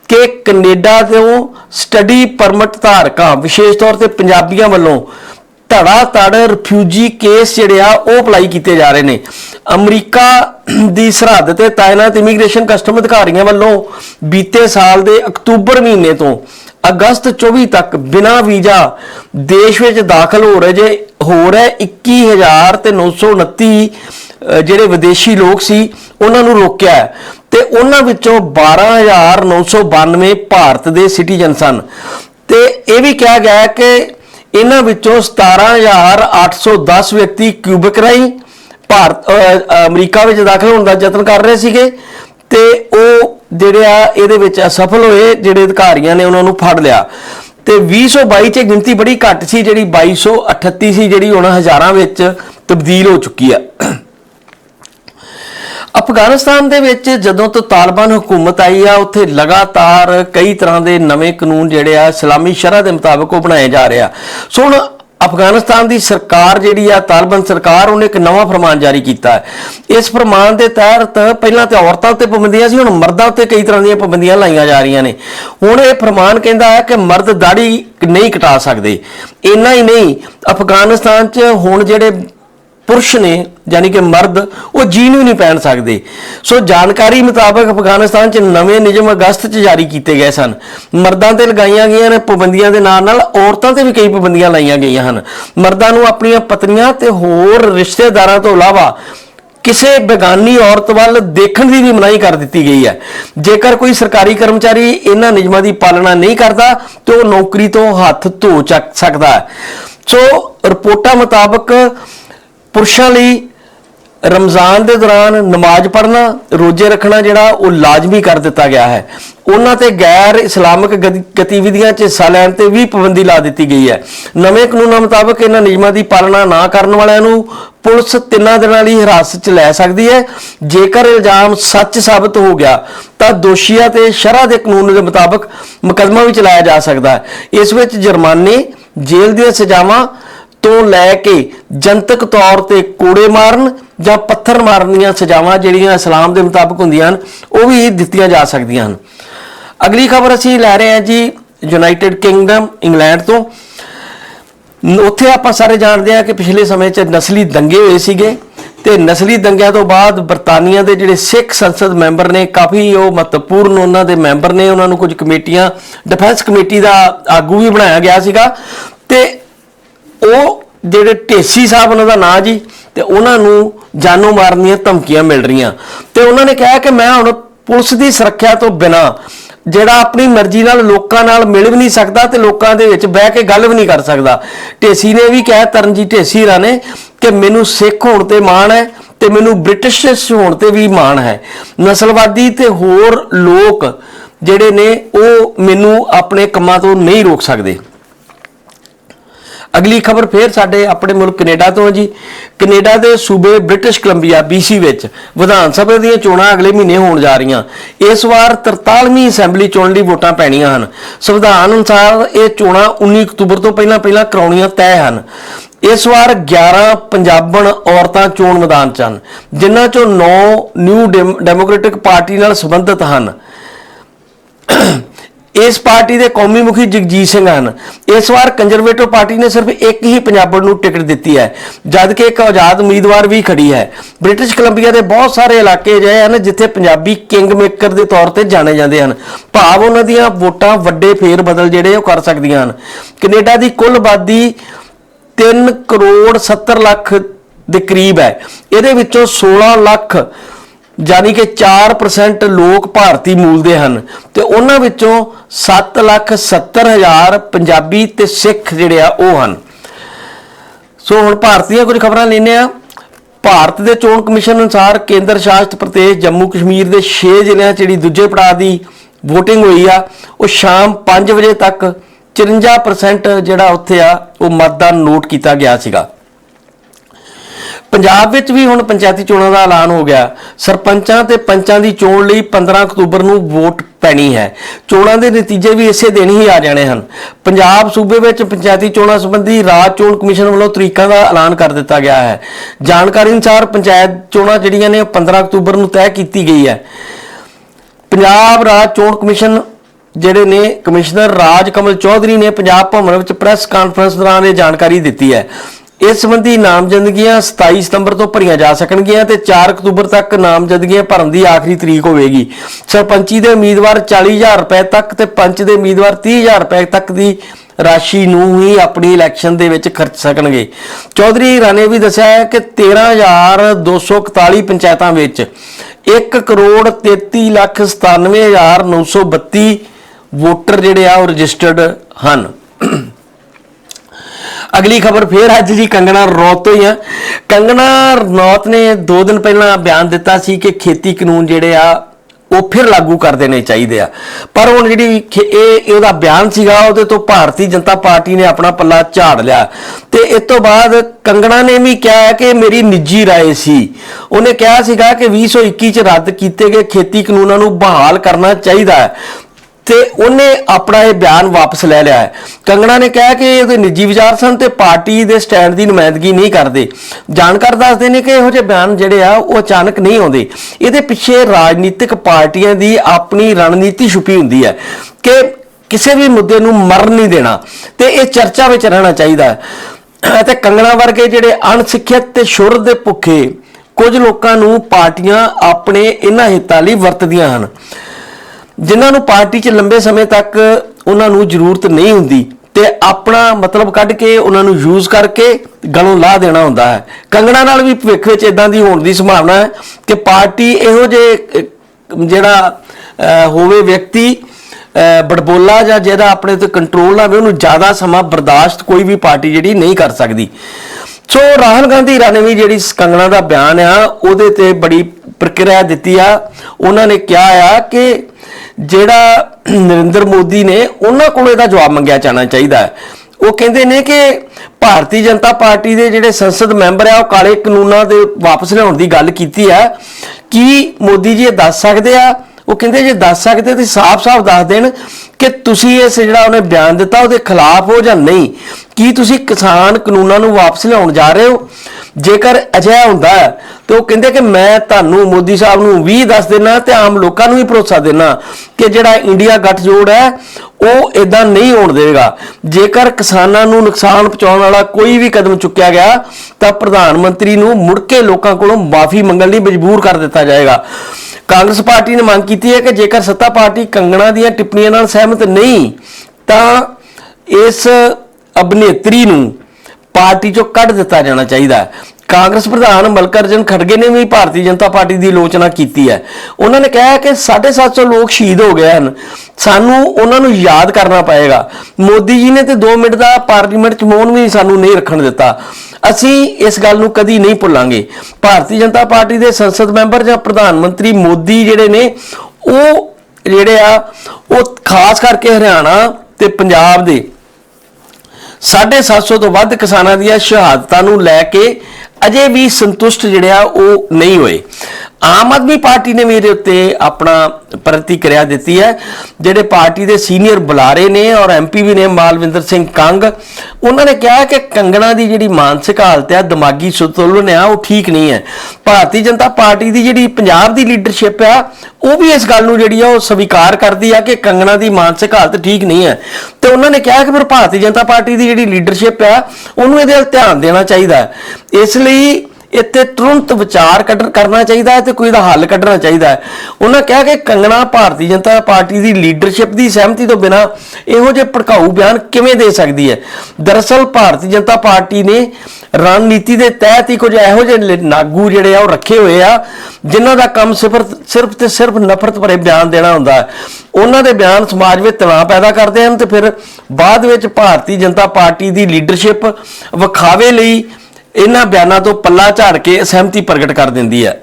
ਕਿ ਕੈਨੇਡਾ ਤੋਂ ਸਟੱਡੀ ਪਰਮਿਟ ਧਾਰਕਾਂ, ਵਿਸ਼ੇਸ਼ ਤੌਰ ਤੇ ਪੰਜਾਬੀਆਂ ਵੱਲੋਂ ਧੜਾ ਧੜ ਰਿਫਿਊਜੀ ਕੇਸ ਜਿਹੜੇ ਆ ਉਹ ਅਪਲਾਈ ਕੀਤੇ ਜਾ ਰਹੇ ਨੇ। ਅਮਰੀਕਾ ਦੀ ਸਰਹੱਦ ਤੇ ਤਾਇਨਾਤ ਇਮੀਗ੍ਰੇਸ਼ਨ ਕਸਟਮ ਅਧਿਕਾਰੀਆਂ ਵੱਲੋਂ ਬੀਤੇ ਸਾਲ ਦੇ ਅਕਤੂਬਰ ਮਹੀਨੇ ਤੋਂ ਅਗਸਤ 24 ਤੱਕ ਬਿਨਾਂ ਵੀਜ਼ਾ ਦੇਸ਼ ਵਿੱਚ ਦਾਖਲ ਹੋ ਰਹੇ ਜੇ ਹੋ ਰਹੇ 21000 ਤੇ 929 ਅਹ, ਜਿਹੜੇ ਵਿਦੇਸ਼ੀ ਲੋਕ ਸੀ ਉਹਨਾਂ ਨੂੰ ਰੋਕਿਆ ਤੇ ਉਹਨਾਂ ਵਿੱਚੋਂ 12992 ਭਾਰਤ ਦੇ ਸਿਟੀਜ਼ਨ ਸਨ ਤੇ ਇਹ ਵੀ ਕਿਹਾ ਗਿਆ ਕਿ ਇਹਨਾਂ ਵਿੱਚੋਂ 17810 ਵਿਅਕਤੀ ਕਿਊਬਿਕ ਰਾਹੀਂ ਭਾਰਤ ਅਮਰੀਕਾ ਵਿੱਚ ਦਾਖਲ ਹੋਣ ਦਾ ਯਤਨ ਕਰ ਰਹੇ ਸੀਗੇ ਤੇ ਉਹ ਜਿਹੜੇ ਆ, ਇਹਦੇ ਵਿੱਚ ਅਸਫਲ ਹੋਏ, ਜਿਹੜੇ ਅਧਿਕਾਰੀਆਂ ਨੇ ਉਹਨਾਂ ਨੂੰ ਫੜ ਲਿਆ। ਤੇ 2022 ਚ ਗਿਣਤੀ ਬੜੀ ਘੱਟ ਸੀ, ਜਿਹੜੀ 2238 ਸੀ, ਜਿਹੜੀ ਹੁਣ ਹਜ਼ਾਰਾਂ ਵਿੱਚ ਤਬਦੀਲ ਹੋ ਚੁੱਕੀ ਆ। ਅਫਗਾਨਿਸਤਾਨ ਦੇ ਵਿੱਚ ਜਦੋਂ ਤੋਂ ਤਾਲਿਬਾਨ ਹਕੂਮਤ ਆਈ ਆ, ਉੱਥੇ ਲਗਾਤਾਰ ਕਈ ਤਰ੍ਹਾਂ ਦੇ ਨਵੇਂ ਕਾਨੂੰਨ ਜਿਹੜੇ ਆ ਇਸਲਾਮੀ ਸ਼ਰਅ ਦੇ ਮੁਤਾਬਕ ਉਹ ਬਣਾਏ ਜਾ ਰਹੇ ਆ। ਸੋ ਹੁਣ ਅਫਗਾਨਿਸਤਾਨ ਦੀ ਸਰਕਾਰ ਜਿਹੜੀ ਆ, ਤਾਲਿਬਾਨ ਸਰਕਾਰ, ਉਹਨੇ ਇੱਕ ਨਵਾਂ ਫਰਮਾਨ ਜਾਰੀ ਕੀਤਾ ਹੈ। ਇਸ ਫਰਮਾਨ ਦੇ ਤਹਿਤ ਪਹਿਲਾਂ ਤੇ ਔਰਤਾਂ ਤੇ ਪਾਬੰਦੀਆਂ ਸੀ, ਹੁਣ ਮਰਦਾਂ ਤੇ ਕਈ ਤਰ੍ਹਾਂ ਦੀਆਂ ਪਾਬੰਦੀਆਂ ਲਾਈਆਂ ਜਾ ਰਹੀਆਂ ਨੇ। ਹੁਣ ਇਹ ਫਰਮਾਨ ਕਹਿੰਦਾ ਹੈ ਕਿ ਮਰਦ ਦਾੜੀ ਨਹੀਂ ਕਟਾ ਸਕਦੇ। ਇੰਨਾ ਹੀ ਨਹੀਂ, ਅਫਗਾਨਿਸਤਾਨ 'ਚ ਹੁਣ ਜਿਹੜੇ ਪੁਰਸ਼ ਨੇ, ਯਾਨੀ ਕਿ ਮਰਦ, ਉਹ ਜੀਨ ਵੀ ਨਹੀਂ ਪਹਿਨ ਸਕਦੇ। ਸੋ ਜਾਣਕਾਰੀ ਮੁਤਾਬਕ ਅਫਗਾਨਿਸਤਾਨ 'ਚ ਨਵੇਂ ਨਿਯਮ ਅਗਸਤ 'ਚ ਜਾਰੀ ਕੀਤੇ ਗਏ ਸਨ। ਮਰਦਾਂ ਤੇ ਲਗਾਈਆਂ ਗਈਆਂ ਨੇ ਪਾਬੰਦੀਆਂ ਦੇ ਨਾਲ ਨਾਲ ਔਰਤਾਂ ਤੇ ਵੀ ਕਈ ਪਾਬੰਦੀਆਂ ਲਾਈਆਂ ਗਈਆਂ ਹਨ। ਮਰਦਾਂ ਨੂੰ ਆਪਣੀਆਂ ਪਤਨੀਆਂ ਤੇ ਹੋਰ ਰਿਸ਼ਤੇਦਾਰਾਂ ਤੋਂ ਇਲਾਵਾ ਕਿਸੇ ਬੇਗਾਨੀ ਔਰਤ ਵੱਲ ਦੇਖਣ ਦੀ ਵੀ ਮਨਾਹੀ ਕਰ ਦਿੱਤੀ ਗਈ ਹੈ। ਜੇਕਰ ਕੋਈ ਸਰਕਾਰੀ ਕਰਮਚਾਰੀ ਇਹਨਾਂ ਨਿਯਮਾਂ ਦੀ ਪਾਲਣਾ ਨਹੀਂ ਕਰਦਾ, ਤੇ ਉਹ ਨੌਕਰੀ ਤੋਂ ਹੱਥ ਧੋ ਚੱਕ ਸਕਦਾ ਹੈ। ਸੋ ਰਿਪੋਰਟਾਂ ਮੁਤਾਬਕ ਪੁਰਸ਼ਾਂ ਲਈ ਰਮਜ਼ਾਨ ਦੇ ਦੌਰਾਨ ਨਮਾਜ਼ ਪੜ੍ਹਨਾ, ਰੋਜ਼ੇ ਰੱਖਣਾ ਜਿਹੜਾ ਉਹ ਲਾਜ਼ਮੀ ਕਰ ਦਿੱਤਾ ਗਿਆ ਹੈ। ਉਹਨਾਂ ਤੇ ਗੈਰ ਇਸਲਾਮਿਕ ਗਤੀਵਿਧੀਆਂ 'ਚ ਹਿੱਸਾ ਲੈਣ ਤੇ ਵੀ ਪਾਬੰਦੀ ਲਾ ਦਿੱਤੀ ਗਈ ਹੈ। ਨਵੇਂ ਕਾਨੂੰਨਾਂ ਮੁਤਾਬਕ ਇਹਨਾਂ ਨਿਯਮਾਂ ਦੀ ਪਾਲਣਾ ਨਾ ਕਰਨ ਵਾਲਿਆਂ ਨੂੰ ਪੁਲਿਸ ਤਿੰਨਾਂ ਦਿਨਾਂ ਲਈ ਹਿਰਾਸਤ 'ਚ ਲੈ ਸਕਦੀ ਹੈ। ਜੇਕਰ ਇਲਜ਼ਾਮ ਸੱਚ ਸਾਬਤ ਹੋ ਗਿਆ, ਤਾਂ ਦੋਸ਼ੀਆਂ ਤੇ ਸ਼ਰਅ ਦੇ ਕਾਨੂੰਨ ਦੇ ਮੁਤਾਬਕ ਮੁਕੱਦਮਾ ਵੀ ਚਲਾਇਆ ਜਾ ਸਕਦਾ ਹੈ। ਇਸ ਵਿੱਚ ਜੁਰਮਾਨੇ, ਜੇਲ੍ਹ ਦੀਆਂ ਸਜ਼ਾਵਾਂ ਤੋਂ ਲੈ ਕੇ ਜਨਤਕ ਤੌਰ ਤੇ ਕੋੜੇ ਮਾਰਨ ਜਾਂ ਪੱਥਰ ਮਾਰਨ ਦੀਆਂ ਸਜ਼ਾਵਾਂ ਜਿਹੜੀਆਂ ਇਸਲਾਮ ਦੇ ਮੁਤਾਬਕ ਹੁੰਦੀਆਂ ਹਨ, ਉਹ ਵੀ ਦਿੱਤੀਆਂ ਜਾ ਸਕਦੀਆਂ ਹਨ। ਅਗਲੀ ਖਬਰ ਅਸੀਂ ਲੈ ਰਹੇ ਹਾਂ ਜੀ ਯੂਨਾਈਟਿਡ ਕਿੰਗਡਮ ਇੰਗਲੈਂਡ ਤੋਂ। ਉੱਥੇ ਆਪਾਂ ਸਾਰੇ ਜਾਣਦੇ ਹਾਂ ਕਿ ਪਿਛਲੇ ਸਮੇਂ 'ਚ ਨਸਲੀ ਦੰਗੇ ਹੋਏ ਸੀਗੇ ਤੇ ਨਸਲੀ ਦੰਗਿਆਂ ਤੋਂ ਬਾਅਦ ਬਰਤਾਨੀਆ ਦੇ ਜਿਹੜੇ ਸਿੱਖ ਸੰਸਦ ਮੈਂਬਰ ਨੇ, ਕਾਫੀ ਉਹ ਮਹੱਤਵਪੂਰਨ ਉਹਨਾਂ ਦੇ ਮੈਂਬਰ ਨੇ, ਉਹਨਾਂ ਨੂੰ ਕੁਝ ਕਮੇਟੀਆਂ, ਡਿਫੈਂਸ ਕਮੇਟੀ ਦਾ ਆਗੂ ਵੀ ਬਣਾਇਆ ਗਿਆ ਸੀਗਾ। ਤੇ ਉਹ ਜਿਹੜੇ ਢੇਸੀ ਸਾਹਿਬ ਉਹਨਾਂ ਦਾ ਨਾਂ ਜੀ, ਤੇ ਉਹਨਾਂ ਨੂੰ ਜਾਨੋਂ ਮਾਰਨ ਦੀਆਂ ਧਮਕੀਆਂ ਮਿਲ ਰਹੀਆਂ। ਤੇ ਉਹਨਾਂ ਨੇ ਕਿਹਾ ਕਿ ਮੈਂ ਹੁਣ ਪੁਲਿਸ ਦੀ ਸੁਰੱਖਿਆ ਤੋਂ ਬਿਨਾ ਜਿਹੜਾ ਆਪਣੀ ਮਰਜ਼ੀ ਨਾਲ ਲੋਕਾਂ ਨਾਲ ਮਿਲ ਵੀ ਨਹੀਂ ਸਕਦਾ ਤੇ ਲੋਕਾਂ ਦੇ ਵਿੱਚ ਬਹਿ ਕੇ ਗੱਲ ਵੀ ਨਹੀਂ ਕਰ ਸਕਦਾ। ਢੇਸੀ ਨੇ ਵੀ ਕਿਹਾ, ਤਰਨਜੀਤ ਢੇਸੀ ਰਾ ਨੇ, ਕਿ ਮੈਨੂੰ ਸਿੱਖ ਹੋਣ ਤੇ ਮਾਣ ਹੈ ਤੇ ਮੈਨੂੰ ਬ੍ਰਿਟਿਸ਼ ਹੋਣ ਤੇ ਵੀ ਮਾਣ ਹੈ। ਨਸਲਵਾਦੀ ਤੇ ਹੋਰ ਲੋਕ ਜਿਹੜੇ ਨੇ, ਉਹ ਮੈਨੂੰ ਆਪਣੇ ਕੰਮਾਂ ਤੋਂ ਨਹੀਂ ਰੋਕ ਸਕਦੇ। ਅਗਲੀ ਖਬਰ ਫੇਰ ਸਾਡੇ ਆਪਣੇ ਮੁਲਕ ਕੈਨੇਡਾ ਤੋਂ ਹੈ ਜੀ। ਕੈਨੇਡਾ ਦੇ ਸੂਬੇ ਬ੍ਰਿਟਿਸ਼ ਕੋਲੰਬੀਆ BC ਵਿੱਚ ਵਿਧਾਨ ਸਭਾ ਦੀਆਂ ਚੋਣਾਂ ਅਗਲੇ ਮਹੀਨੇ ਹੋਣ ਜਾ ਰਹੀਆਂ। ਇਸ ਵਾਰ 43ਵੀਂ ਅਸੈਂਬਲੀ ਚੋਣ ਲਈ ਵੋਟਾਂ ਪੈਣੀਆਂ ਹਨ। ਸੰਵਿਧਾਨ ਅਨੁਸਾਰ ਇਹ ਚੋਣਾਂ 19 ਅਕਤੂਬਰ ਤੋਂ ਪਹਿਲਾਂ ਪਹਿਲਾਂ ਕਰਾਉਣੀਆਂ ਤੈਅ ਹਨ। ਇਸ ਵਾਰ 11 ਪੰਜਾਬਣ ਔਰਤਾਂ ਚੋਣ ਮੈਦਾਨ 'ਚ ਹਨ, ਜਿਨ੍ਹਾਂ ਚੋਂ 9 ਨਿਊ ਡੈਮ- ਡੈਮੋਕ੍ਰੈਟਿਕ ਪਾਰਟੀ ਨਾਲ ਸੰਬੰਧਿਤ ਹਨ। ਇਸ ਪਾਰਟੀ ਦੇ ਕੌਮੀ ਮੁਖੀ ਜਗਜੀਤ ਸਿੰਘ ਹਨ। ਇਸ ਵਾਰ ਕੰਜ਼ਰਵੇਟਿਵ ਪਾਰਟੀ ਨੇ ਸਿਰਫ ਇੱਕ ਹੀ ਪੰਜਾਬਣ ਨੂੰ ਟਿਕਟ ਦਿੱਤੀ ਹੈ, ਜਦ ਕਿ ਇੱਕ ਆਜ਼ਾਦ ਉਮੀਦਵਾਰ ਵੀ ਖੜੀ ਹੈ। ਬ੍ਰਿਟਿਸ਼ ਕੋਲੰਬੀਆ ਦੇ ਬਹੁਤ ਸਾਰੇ ਇਲਾਕੇ ਅਜਿਹੇ ਹਨ ਜਿੱਥੇ ਪੰਜਾਬੀ ਕਿੰਗ ਮੇਕਰ ਦੇ ਤੌਰ ਤੇ ਜਾਣੇ ਜਾਂਦੇ ਹਨ। ਭਾਵ ਉਹਨਾਂ ਦੀਆਂ ਵੋਟਾਂ ਵੱਡੇ ਫੇਰ ਬਦਲ ਜਿਹੜੇ ਉਹ ਕਰ ਸਕਦੀਆਂ ਹਨ। ਕੈਨੇਡਾ ਦੀ ਕੁੱਲ ਆਬਾਦੀ 3 ਕਰੋੜ 70 ਲੱਖ ਦੇ ਕਰੀਬ ਹੈ। ਇਹਦੇ ਵਿੱਚੋਂ 16 ਲੱਖ ਯਾਨੀ ਕਿ 4% ਲੋਕ ਭਾਰਤੀ ਮੂਲ ਦੇ ਹਨ ਤੇ ਉਹਨਾਂ ਵਿੱਚੋਂ 7 ਲੱਖ 70 ਹਜ਼ਾਰ ਪੰਜਾਬੀ ਤੇ ਸਿੱਖ ਜਿਹੜੇ ਆ ਉਹ ਹਨ। ਸੋ ਹੁਣ ਭਾਰਤੀਆਂ ਕੁਝ ਖਬਰਾਂ ਲੈਨੇ ਆ ਭਾਰਤ ਦੇ ਚੋਣ ਕਮਿਸ਼ਨ ਅਨੁਸਾਰ ਕੇਂਦਰ ਸ਼ਾਸਿਤ ਪ੍ਰਦੇਸ਼ ਜੰਮੂ ਕਸ਼ਮੀਰ ਦੇ 6 ਜ਼ਿਲ੍ਹਿਆਂ 'ਚ ਜਿਹੜੀ ਦੂਜੇ ਪੜਾਅ ਦੀ VOTING ਹੋਈ ਆ, ਉਹ ਸ਼ਾਮ 5 ਵਜੇ ਤੱਕ 54% ਜਿਹੜਾ ਉੱਥੇ ਆ, ਉਹ ਮਤਦਾਨ ਨੋਟ ਕੀਤਾ ਗਿਆ ਸੀਗਾ। ਪੰਜਾਬ ਵਿੱਚ ਵੀ ਹੁਣ ਪੰਚਾਇਤੀ ਚੋਣਾਂ ਦਾ ਐਲਾਨ ਹੋ ਗਿਆ। ਸਰਪੰਚਾਂ ਤੇ ਪੰਚਾਂ ਦੀ ਚੋਣ ਲਈ 15 ਅਕਤੂਬਰ ਨੂੰ ਵੋਟ ਪੈਣੀ ਹੈ। ਚੋਣਾਂ ਦੇ ਨਤੀਜੇ ਵੀ ਇਸੇ ਦਿਨ ਹੀ ਆ ਜਾਣੇ ਹਨ। ਪੰਜਾਬ ਸੂਬੇ ਵਿੱਚ ਪੰਚਾਇਤੀ ਚੋਣਾਂ ਸੰਬੰਧੀ ਰਾਜ ਚੋਣ ਕਮਿਸ਼ਨ ਵੱਲੋਂ ਤਰੀਕਾਂ ਦਾ ਐਲਾਨ ਕਰ ਦਿੱਤਾ ਗਿਆ ਹੈ। ਜਾਣਕਾਰੀ ਅਨੁਸਾਰ ਪੰਚਾਇਤ ਚੋਣਾਂ ਜਿਹੜੀਆਂ ਨੇ ਉਹ 15 ਅਕਤੂਬਰ ਨੂੰ ਤੈਅ ਕੀਤੀ ਗਈ ਹੈ। ਪੰਜਾਬ ਰਾਜ ਚੋਣ ਕਮਿਸ਼ਨ ਜਿਹੜੇ ਨੇ, ਕਮਿਸ਼ਨਰ ਰਾਜ ਕਮਲ ਚੌਧਰੀ ਨੇ ਪੰਜਾਬ ਭਵਨ ਵਿੱਚ ਪ੍ਰੈਸ ਕਾਨਫਰੰਸ ਦੌਰਾਨ ਇਹ ਜਾਣਕਾਰੀ ਦਿੱਤੀ ਹੈ। ਇਸ ਸੰਬੰਧੀ ਨਾਮਜ਼ਦਗੀਆਂ 27 ਸਤੰਬਰ ਤੋਂ ਭਰੀਆਂ ਜਾ ਸਕਣਗੀਆਂ ਤੇ 4 ਅਕਤੂਬਰ ਤੱਕ ਨਾਮਜ਼ਦਗੀਆਂ ਭਰਨ ਦੀ ਆਖਰੀ ਤਰੀਕ ਹੋਵੇਗੀ। ਸਰਪੰਚੀ ਦੇ ਉਮੀਦਵਾਰ 40000 ਰੁਪਏ ਤੱਕ ਤੇ ਪੰਚ ਦੇ ਉਮੀਦਵਾਰ 30000 ਰੁਪਏ ਤੱਕ ਦੀ ਰਾਸ਼ੀ ਨੂੰ ਹੀ ਆਪਣੀ ਇਲੈਕਸ਼ਨ ਦੇ ਵਿੱਚ ਖਰਚ ਸਕਣਗੇ। ਚੌਧਰੀ ਰਾਣੇ ਵੀ ਦੱਸਿਆ ਹੈ ਕਿ 13241 ਪੰਚਾਇਤਾਂ ਵਿੱਚ 1 ਕਰੋੜ 33 ਲੱਖ 97932 ਵੋਟਰ ਜਿਹੜੇ ਆ ਉਹ ਰਜਿਸਟਰਡ ਹਨ। ਅਗਲੀ ਖਬਰ ਫੇਰ ਅੱਜ ਜੀ ਕੰਗਣਾ ਰਣੌਤ ਤੋਂ ਹੀ ਆ ਕੰਗਣਾ ਰਣੌਤ ਨੇ 2 ਦਿਨ ਪਹਿਲਾਂ ਬਿਆਨ ਦਿੱਤਾ ਸੀ ਕਿ ਖੇਤੀ ਕਾਨੂੰਨ ਜਿਹੜੇ ਆ ਉਹ ਫਿਰ ਲਾਗੂ ਕਰ ਦੇਣੇ ਚਾਹੀਦੇ ਆ ਪਰ ਹੁਣ ਜਿਹੜੀ ਖੇ- ਇਹ ਇਹਦਾ ਬਿਆਨ ਸੀਗਾ ਉਹਦੇ ਤੋਂ ਭਾਰਤੀ ਜਨਤਾ ਪਾਰਟੀ ਨੇ ਆਪਣਾ ਪੱਲਾ ਝਾੜ ਲਿਆ ਤੇ ਇਸ ਤੋਂ ਬਾਅਦ ਕੰਗਣਾ ਨੇ ਵੀ ਕਿਹਾ ਹੈ ਕਿ ਇਹ ਮੇਰੀ ਨਿੱਜੀ رائے ਸੀ ਉਹਨੇ ਕਿਹਾ ਸੀਗਾ ਕਿ 2021 ਚ ਰੱਦ ਕੀਤੇ ਗਏ ਖੇਤੀ ਕਾਨੂੰਨਾਂ ਨੂੰ ਬਹਾਲ ਕਰਨਾ ਚਾਹੀਦਾ ਹੈ ਤੇ ਉਹਨੇ ਆਪਣਾ ਇਹ ਬਿਆਨ ਵਾਪਸ ਲੈ ਲਿਆ ਹੈ। ਕੰਗਣਾ ਨੇ ਕਿਹਾ ਕਿ ਇਹ ਨਿੱਜੀ ਵਿਚਾਰ ਸਨ ਤੇ ਪਾਰਟੀ ਦੇ ਸਟੈਂਡ ਦੀ ਨੁਮਾਇੰਦਗੀ ਨਹੀਂ ਕਰਦੇ। ਜਾਣਕਾਰ ਦੱਸਦੇ ਨੇ ਕਿ ਇਹੋ ਜਿਹੇ ਬਿਆਨ ਜਿਹੜੇ ਆ, ਉਹ ਅਚਾਨਕ ਨਹੀਂ ਆਉਂਦੇ। ਇਹਦੇ ਪਿੱਛੇ ਰਾਜਨੀਤਿਕ ਪਾਰਟੀਆਂ ਦੀ ਆਪਣੀ ਰਣਨੀਤੀ ਛੁਪੀ ਹੁੰਦੀ ਹੈ ਕਿ ਕਿਸੇ ਵੀ ਮੁੱਦੇ ਨੂੰ ਮਰਨ ਨਹੀਂ ਦੇਣਾ ਤੇ ਇਹ ਚਰਚਾ ਵਿੱਚ ਰਹਿਣਾ ਚਾਹੀਦਾ ਹੈ। ਤੇ ਕੰਗਣਾ ਵਰਗੇ ਜਿਹੜੇ ਅਣਸਿੱਖਿਅਤ ਤੇ ਸ਼ੁਰ ਦੇ ਭੁੱਖੇ ਕੁਝ ਲੋਕਾਂ ਨੂੰ ਪਾਰਟੀਆਂ ਆਪਣੇ ਇਹਨਾਂ ਹਿੱਤਾਂ ਲਈ ਵਰਤਦੀਆਂ ਹਨ। ਜਿਨ੍ਹਾਂ ਨੂੰ ਪਾਰਟੀ 'ਚ ਲੰਬੇ ਸਮੇਂ ਤੱਕ ਉਹਨਾਂ ਨੂੰ ਜ਼ਰੂਰਤ ਨਹੀਂ ਹੁੰਦੀ ਤੇ ਆਪਣਾ ਮਤਲਬ ਕੱਢ ਕੇ ਉਹਨਾਂ ਨੂੰ ਯੂਜ਼ ਕਰਕੇ ਗਲੋਂ ਲਾਹ ਦੇਣਾ ਹੁੰਦਾ ਹੈ। ਕੰਗਣਾ ਨਾਲ ਵੀ ਭਵਿੱਖ ਵਿੱਚ ਇਦਾਂ ਦੀ ਹੋਣ ਦੀ ਸੰਭਾਵਨਾ ਹੈ ਕਿ ਪਾਰਟੀ ਇਹੋ ਜਿਹੇ ਜਿਹੜਾ ਹੋਵੇ ਵਿਅਕਤੀ ਅਹ, ਬੜਬੋਲਾ ਜਾਂ ਜਿਹਦਾ ਆਪਣੇ ਤੇ ਕੰਟਰੋਲ ਨਾ ਹੋਵੇ ਉਹਨੂੰ ਜ਼ਿਆਦਾ ਸਮਾਂ ਬਰਦਾਸ਼ਤ ਕੋਈ ਵੀ ਪਾਰਟੀ ਜਿਹੜੀ ਨਹੀਂ ਕਰ ਸਕਦੀ। ਸੋ ਰਾਹੁਲ ਗਾਂਧੀ ਰਾ ਨੇ ਵੀ ਜਿਹੜੀ ਕੰਗਣਾ ਦਾ ਬਿਆਨ ਆ ਉਹਦੇ ਤੇ ਬੜੀ ਪ੍ਰਕਿਰਿਆ ਦਿੱਤੀ ਆ। ਉਹਨਾਂ ਨੇ ਕਿਹਾ ਆ ਕਿ ਜਿਹੜਾ ਨਰਿੰਦਰ ਮੋਦੀ ਨੇ ਉਹਨਾਂ ਕੋਲੋਂ ਇਹਦਾ ਜਵਾਬ ਮੰਗਿਆ ਜਾਣਾ ਚਾਹੀਦਾ ਹੈ। ਉਹ ਕਹਿੰਦੇ ਨੇ ਕਿ ਭਾਰਤੀ ਜਨਤਾ ਪਾਰਟੀ ਦੇ ਜਿਹੜੇ ਸੰਸਦ ਮੈਂਬਰ ਆ, ਉਹ ਕਾਲੇ ਕਾਨੂੰਨਾਂ ਦੇ ਵਾਪਸ ਲਿਆਉਣ ਦੀ ਗੱਲ ਕੀਤੀ ਆ। ਕੀ ਮੋਦੀ ਜੀ ਇਹ ਦੱਸ ਸਕਦੇ ਆ? ਉਹ ਕਹਿੰਦੇ ਜੇ ਦੱਸ ਸਕਦੇ ਤੇ ਸਾਫ਼-ਸਾਫ਼ ਦੱਸ ਦੇਣ ਕਿ ਤੁਸੀਂ ਇਸ ਜਿਹੜਾ ਉਹਨੇ ਬਿਆਨ ਦਿੱਤਾ ਉਹਦੇ ਖਿਲਾਫ ਹੋ ਜਾਂ ਨਹੀਂ। ਕੀ ਤੁਸੀਂ ਕਿਸਾਨ ਕਾਨੂੰਨਾਂ ਨੂੰ ਵਾਪਸ ਲਿਆਉਣ ਜਾ ਰਹੇ ਹੋ? ਜੇਕਰ ਅਜਿਹਾ ਹੁੰਦਾ ਤੇ ਉਹ ਕਹਿੰਦੇ ਕਿ ਮੈਂ ਤੁਹਾਨੂੰ ਮੋਦੀ ਸਾਹਿਬ ਨੂੰ ਵੀ ਦੱਸ ਦੇਣਾ ਤੇ ਆਮ ਲੋਕਾਂ ਨੂੰ ਵੀ ਭਰੋਸਾ ਦੇਣਾ ਕਿ ਜਿਹੜਾ ਇੰਡੀਆ ਗੱਠਜੋੜ ਹੈ, ਉਹ ਇਦਾਂ ਨਹੀਂ ਹੋਣ ਦੇਵੇਗਾ। ਜੇਕਰ ਕਿਸਾਨਾਂ ਨੂੰ ਨੁਕਸਾਨ ਪਹੁੰਚਾਉਣ ਵਾਲਾ ਕੋਈ ਵੀ ਕਦਮ ਚੁੱਕਿਆ ਗਿਆ, ਤਾਂ ਪ੍ਰਧਾਨ ਮੰਤਰੀ ਨੂੰ ਮੁੜ ਕੇ ਲੋਕਾਂ ਕੋਲੋਂ ਮਾਫੀ ਮੰਗਣ ਲਈ ਮਜਬੂਰ ਕਰ ਦਿੱਤਾ ਜਾਏਗਾ। ਕਾਂਗਰਸ ਪਾਰਟੀ ਨੇ ਮੰਗ ਕੀਤੀ ਹੈ ਕਿ ਜੇਕਰ ਸੱਤਾ ਪਾਰਟੀ ਕੰਗਣਾ ਦੀਆਂ ਟਿੱਪਣੀਆਂ ਨਾਲ ਸਹਿਮਤ ਨਹੀਂ, ਤਾਂ ਇਸ ਅਭਿਨੇਤਰੀ ਨੂੰ ਪਾਰਟੀ ਚੋਂ ਕੱਢ ਦਿੱਤਾ ਜਾਣਾ ਚਾਹੀਦਾ ਕਾਂਗਰਸ ਪ੍ਰਧਾਨ ਮਲਕਰਜਨ ਖੜਗੇ ਨੇ ਵੀ ਭਾਰਤੀ ਜਨਤਾ ਪਾਰਟੀ ਦੀ ਆਲੋਚਨਾ ਕੀਤੀ ਹੈ। ਉਹਨਾਂ ਨੇ ਕਿਹਾ ਕਿ 750 ਲੋਕ ਸ਼ਹੀਦ ਹੋ ਗਏ ਹਨ। ਸਾਨੂੰ ਉਹਨਾਂ ਨੂੰ ਯਾਦ ਕਰਨਾ ਪਏਗਾ। ਮੋਦੀ ਜੀ ਨੇ ਤੇ 2 ਮਿੰਟ ਦਾ ਪਾਰਲੀਮੈਂਟ ਚ ਮੌਨ ਵੀ ਸਾਨੂੰ ਨਹੀਂ ਰੱਖਣ ਦਿੱਤਾ। ਅਸੀਂ ਇਸ ਗੱਲ ਨੂੰ ਕਦੀ ਨਹੀਂ ਭੁੱਲਾਂਗੇ। ਭਾਰਤੀ ਜਨਤਾ ਪਾਰਟੀ ਦੇ ਸੰਸਦ ਮੈਂਬਰ ਜਾਂ ਪ੍ਰਧਾਨ ਮੰਤਰੀ ਮੋਦੀ ਜਿਹੜੇ ਨੇ, ਉਹ ਜਿਹੜੇ ਆ, ਉਹ ਖਾਸ ਕਰਕੇ ਹਰਿਆਣਾ ਤੇ ਪੰਜਾਬ ਦੇ 750 ਤੋਂ ਵੱਧ ਕਿਸਾਨਾਂ ਦੀਆਂ ਸ਼ਹਾਦਤਾਂ ਨੂੰ ਲੈ ਕੇ ਅਜੇ ਵੀ ਸੰਤੁਸ਼ਟ ਜਿਹੜੇ ਆ ਉਹ ਨਹੀਂ ਹੋਏ। ਆਮ ਆਦਮੀ ਪਾਰਟੀ ਨੇ ਵੀ ਇਹਦੇ ਉੱਤੇ ਆਪਣਾ ਪ੍ਰਤੀਕਿਰਿਆ ਦਿੱਤੀ ਹੈ। ਜਿਹੜੇ ਪਾਰਟੀ ਦੇ ਸੀਨੀਅਰ ਬੁਲਾਰੇ ਨੇ ਔਰ ਐਮਪੀ ਵੀ ਨੇ, ਮਾਲਵਿੰਦਰ ਸਿੰਘ ਕੰਗ, ਉਹਨਾਂ ਨੇ ਕਿਹਾ ਕਿ ਕੰਗਣਾ ਦੀ ਜਿਹੜੀ ਮਾਨਸਿਕ ਹਾਲਤ ਹੈ, ਦਿਮਾਗੀ ਸੰਤੁਲਨ ਆ, ਉਹ ਠੀਕ ਨਹੀਂ ਹੈ। ਭਾਰਤੀ ਜਨਤਾ ਪਾਰਟੀ ਦੀ ਜਿਹੜੀ ਪੰਜਾਬ ਦੀ ਲੀਡਰਸ਼ਿਪ ਆ, ਉਹ ਵੀ ਇਸ ਗੱਲ ਨੂੰ ਜਿਹੜੀ ਆ, ਉਹ ਸਵੀਕਾਰ ਕਰਦੀ ਆ ਕਿ ਕੰਗਣਾ ਦੀ ਮਾਨਸਿਕ ਹਾਲਤ ਠੀਕ ਨਹੀਂ ਹੈ। ਤੇ ਉਹਨਾਂ ਨੇ ਕਿਹਾ ਕਿ ਫਿਰ ਭਾਰਤੀ ਜਨਤਾ ਪਾਰਟੀ ਦੀ ਜਿਹੜੀ ਲੀਡਰਸ਼ਿਪ ਆ, ਉਹਨੂੰ ਇਹਦੇ ਧਿਆਨ ਦੇਣਾ ਚਾਹੀਦਾ ਇਸ ਲਈ ਇੱਥੇ ਤੁਰੰਤ ਵਿਚਾਰ ਕੱਢ ਕਰਨਾ ਚਾਹੀਦਾ ਹੈ ਤੇ ਕੋਈ ਦਾ ਹੱਲ ਕੱਢਣਾ ਚਾਹੀਦਾ ਹੈ। ਉਹਨਾਂ ਕਿਹਾ ਕਿ ਕੰਗਣਾ ਭਾਰਤੀ ਜਨਤਾ ਪਾਰਟੀ ਦੀ ਲੀਡਰਸ਼ਿਪ ਦੀ ਸਹਿਮਤੀ ਤੋਂ ਬਿਨਾ ਇਹੋ ਜਿਹੇ ਭੜਕਾਊ ਬਿਆਨ ਕਿਵੇਂ ਦੇ ਸਕਦੀ ਹੈ? ਦਰਅਸਲ ਭਾਰਤੀ ਜਨਤਾ ਪਾਰਟੀ ਨੇ ਰਣਨੀਤੀ ਦੇ ਤਹਿਤ ਹੀ ਕੁਝ ਇਹੋ ਜਿਹੇ ਨਾਗੂ ਜਿਹੜੇ ਆ ਉਹ ਰੱਖੇ ਹੋਏ ਆ, ਜਿਨ੍ਹਾਂ ਦਾ ਕੰਮ ਸਿਰਫ ਸਿਰਫ ਤੇ ਸਿਰਫ ਨਫ਼ਰਤ ਭਰੇ ਬਿਆਨ ਦੇਣਾ ਹੁੰਦਾ ਹੈ। ਉਹਨਾਂ ਦੇ ਬਿਆਨ ਸਮਾਜ ਵਿੱਚ ਤਣਾਅ ਪੈਦਾ ਕਰਦੇ ਹਨ ਤੇ ਫਿਰ ਬਾਅਦ ਵਿੱਚ ਭਾਰਤੀ ਜਨਤਾ ਪਾਰਟੀ ਦੀ ਲੀਡਰਸ਼ਿਪ ਵਿਖਾਵੇ ਲਈ ਇਹਨਾਂ ਬਿਆਨਾਂ ਤੋਂ ਪੱਲਾ ਝਾੜ ਕੇ ਅਸਹਿਮਤੀ ਪ੍ਰਗਟ ਕਰ ਦਿੰਦੀ ਹੈ।